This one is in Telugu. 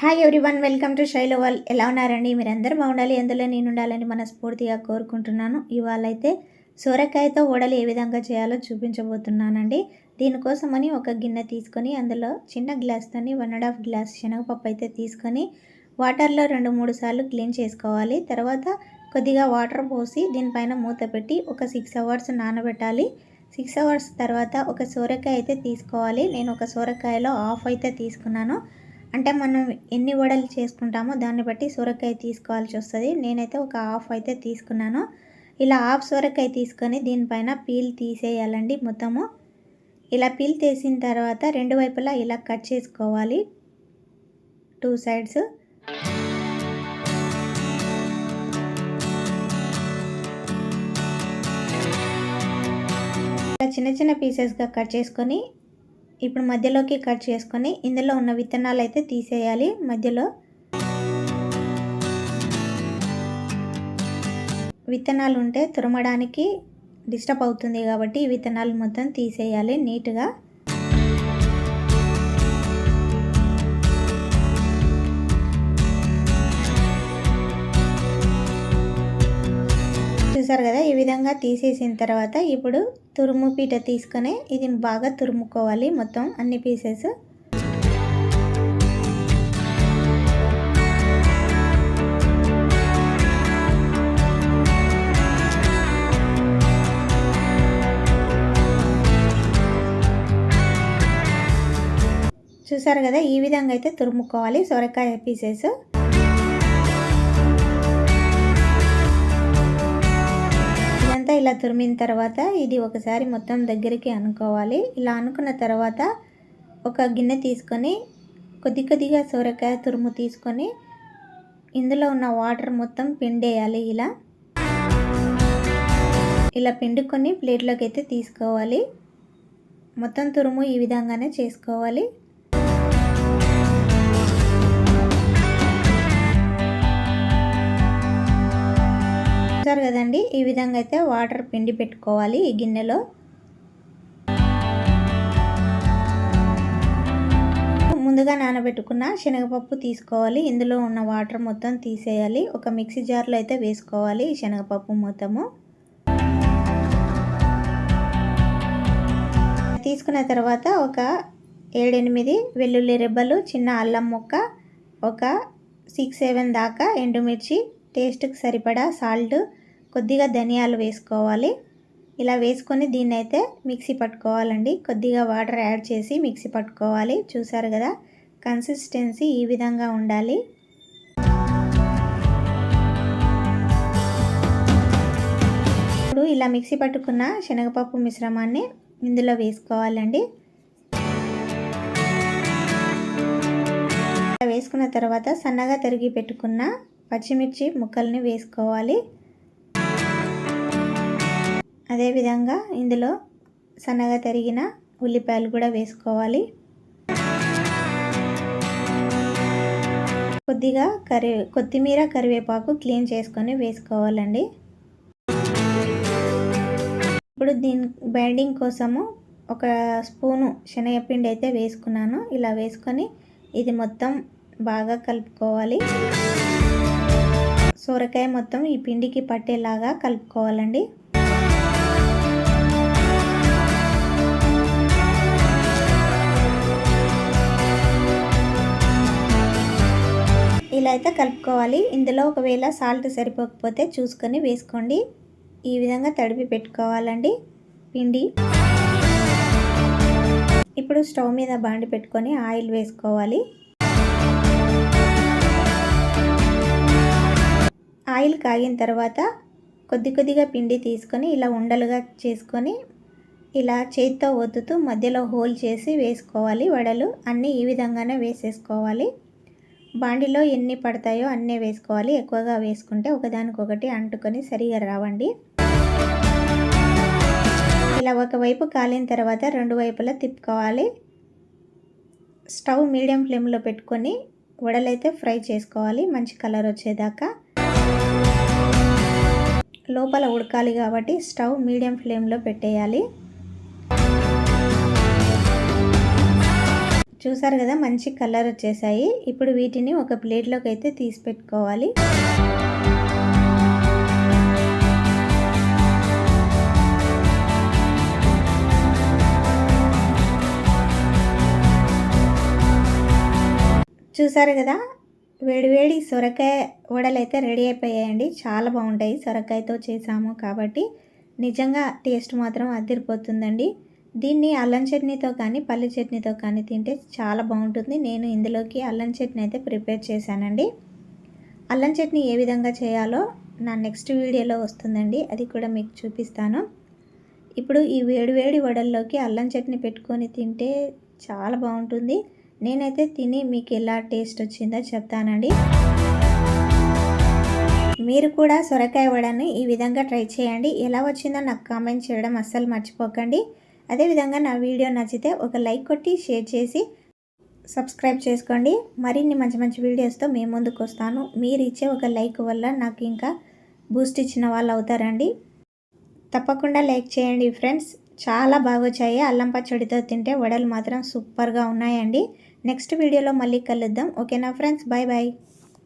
హాయ్ ఎవ్రీవన్ వెల్కమ్ టు షైలో వల్ ఎలా ఉన్నారండి? మీరందరూ బాగుండాలి. అందులో నేను ఉండాలని మనస్ఫూర్తిగా కోరుకుంటున్నాను. ఇవాళ అయితే సోరకాయతో వడలు ఏ విధంగా చేయాలో చూపించబోతున్నానండి. దీనికోసమని ఒక గిన్నె తీసుకొని అందులో చిన్న గ్లాస్తోని వన్ అండ్ హాఫ్ గ్లాస్ శనగపప్పు అయితే తీసుకొని వాటర్లో రెండు మూడు సార్లు క్లీన్ చేసుకోవాలి. తర్వాత కొద్దిగా వాటర్ పోసి దీనిపైన మూత పెట్టి ఒక సిక్స్ అవర్స్ నానబెట్టాలి. సిక్స్ అవర్స్ తర్వాత ఒక సోరకాయ అయితే తీసుకోవాలి. నేను ఒక సోరకాయలో హాఫ్ అయితే తీసుకున్నాను. అంటే మనం ఎన్ని వడలు చేసుకుంటామో దాన్ని బట్టి సొరకాయ తీసుకోవాల్సి వస్తుంది. నేనైతే ఒక హాఫ్ అయితే తీసుకున్నాను. ఇలా హాఫ్ సొరకాయ తీసుకొని దీనిపైన పీల్ తీసేయాలండి మొత్తము. ఇలా పీల్ తీసిన తర్వాత రెండు వైపులా ఇలా కట్ చేసుకోవాలి. Two sides. ఇలా చిన్న చిన్న పీసెస్గా కట్ చేసుకొని ఇప్పుడు మధ్యలోకి కట్ చేసుకొని ఇందులో ఉన్న విత్తనాలు అయితే తీసేయాలి. మధ్యలో విత్తనాలు ఉంటే తురమడానికి డిస్టర్బ్ అవుతుంది కాబట్టి విత్తనాలు మొత్తం తీసేయాలి నీట్గా. చూసారు కదా ఈ విధంగా తీసేసిన తర్వాత ఇప్పుడు తురుము పీట తీసుకొని ఇది బాగా తురుముకోవాలి మొత్తం అన్ని పీసెస్. చూసారు కదా ఈ విధంగా అయితే తురుముకోవాలి సొరకాయ పీసెస్. ఇదంతా ఇలా తురిమిన తర్వాత ఇది ఒకసారి మొత్తం దగ్గరికి అనుకోవాలి. ఇలా అనుకున్న తర్వాత ఒక గిన్నె తీసుకొని కొద్ది కొద్దిగా సొరకాయ తురుము తీసుకొని ఇందులో ఉన్న వాటర్ మొత్తం పిండేయాలి ఇలా. ఇలా పిండుకొని ప్లేట్లోకి అయితే తీసుకోవాలి. మొత్తం తురుము ఈ విధంగానే చేసుకోవాలి. చూసారు కదండి. ఈ విధంగా అయితే వాటర్ పిండి పెట్టుకోవాలి ఈ గిన్నెలో. ముందుగా నానబెట్టుకున్న శనగపప్పు తీసుకోవాలి. ఇందులో ఉన్న వాటర్ మొత్తం తీసేయాలి. ఒక మిక్సీ జార్లో అయితే వేసుకోవాలి శనగపప్పు మొత్తము. తీసుకున్న తర్వాత ఒక ఏడెనిమిది వెల్లుల్లి రెబ్బలు చిన్న అల్లం ముక్క ఒక సిక్స్ సెవెన్ దాకా ఎండుమిర్చి టేస్ట్కి సరిపడా సాల్ట్ కొద్దిగా ధనియాలు వేసుకోవాలి. ఇలా వేసుకొని దీన్ని అయితే మిక్సీ పట్టుకోవాలండి. కొద్దిగా వాటర్ యాడ్ చేసి మిక్సీ పట్టుకోవాలి. చూసారు కదా? కన్సిస్టెన్సీ ఈ విధంగా ఉండాలి. ఇప్పుడు ఇలా మిక్సీ పట్టుకున్న శనగపప్పు మిశ్రమాన్ని ఇందులో వేసుకోవాలండి. వేసుకున్న తర్వాత సన్నగా తరిగి పెట్టుకున్న పచ్చిమిర్చి ముక్కల్ని వేసుకోవాలి. అదేవిధంగా ఇందులో సన్నగా తరిగిన ఉల్లిపాయలు కూడా వేసుకోవాలి. కొద్దిగా కరి కొత్తిమీర కరివేపాకు క్లీన్ చేసుకొని వేసుకోవాలండి. ఇప్పుడు దీని బైండింగ్ కోసము ఒక స్పూను శనగపిండి అయితే వేసుకున్నాను. ఇలా వేసుకొని ఇది మొత్తం బాగా కలుపుకోవాలి. సొరకాయ మొత్తం ఈ పిండికి పట్టేలాగా కలుపుకోవాలండి. ఇలా అయితే కలుపుకోవాలి. ఇందులో ఒకవేళ సాల్ట్ సరిపోకపోతే చూసుకొని వేసుకోండి. ఈ విధంగా తడిపి పెట్టుకోవాలండి. పిండి. ఇప్పుడు స్టవ్ మీద బాండి పెట్టుకొని ఆయిల్ వేసుకోవాలి. ఆయిల్ కాగిన తర్వాత కొద్ది కొద్దిగా పిండి తీసుకొని ఇలా ఉండలుగా చేసుకొని ఇలా చేతితో ఒత్తుతూ మధ్యలో హోల్ చేసి వేసుకోవాలి వడలు. అన్నీ ఈ విధంగానే వేసేసుకోవాలి. బాండిలో ఎన్ని పడతాయో అన్నీ వేసుకోవాలి. ఎక్కువగా వేసుకుంటే ఒకదానికొకటి అంటుకొని సరిగా రావండి. ఇలా ఒకవైపు కాలిన తర్వాత రెండు వైపులా తిప్పుకోవాలి. స్టవ్ మీడియం ఫ్లేమ్లో పెట్టుకొని వడలైతే ఫ్రై చేసుకోవాలి. మంచి కలర్ వచ్చేదాకా. లోపల ఉడకాలి కాబట్టి స్టవ్ మీడియం ఫ్లేమ్లో పెట్టేయాలి. చూసారు కదా మంచి కలర్ వచ్చేసాయి. ఇప్పుడు వీటిని ఒక ప్లేట్లోకి అయితే తీసి పెట్టుకోవాలి చూసారు కదా వేడివేడి సొరకాయ వడలు అయితే రెడీ అయిపోయాయండి. చాలా బాగుంటాయి. సొరకాయతో చేసాము కాబట్టి నిజంగా టేస్ట్ మాత్రం అదిరిపోతుందండి. దీన్ని అల్లం చట్నీతో కానీ పల్లి చట్నీతో కానీ తింటే చాలా బాగుంటుంది. నేను ఇందులోకి అల్లం చట్నీ అయితే ప్రిపేర్ చేశానండి. అల్లం చట్నీ ఏ విధంగా చేయాలో నా నెక్స్ట్ వీడియోలో వస్తుందండి. అది కూడా మీకు చూపిస్తాను. ఇప్పుడు ఈ వేడివేడి వడల్లోకి అల్లం చట్నీ పెట్టుకొని తింటే చాలా బాగుంటుంది. నేనైతే తిని మీకు ఎలా టేస్ట్ వచ్చిందో చెప్తానండి. మీరు కూడా సొరకాయ వడని ఈ విధంగా ట్రై చేయండి. ఎలా వచ్చిందో నాకు కామెంట్ చేయడం అస్సలు మర్చిపోకండి. అదేవిధంగా నా వీడియో నచ్చితే ఒక లైక్ కొట్టి షేర్ చేసి సబ్స్క్రైబ్ చేసుకోండి. మరిన్ని మంచి మంచి వీడియోస్తో మేము ముందుకు వస్తాను. మీరు ఇచ్చే ఒక లైక్ వల్ల నాకు ఇంకా బూస్ట్ ఇచ్చిన వాళ్ళు అవుతారండి. తప్పకుండా లైక్ చేయండి ఫ్రెండ్స్. చాలా బాగా వచ్చాయి అల్లం పచ్చడితో తింటే వడలు మాత్రం సూపర్గా ఉన్నాయండి. నెక్స్ట్ వీడియోలో మళ్ళీ కలుద్దాం. ఓకేనా ఫ్రెండ్స్? Bye bye.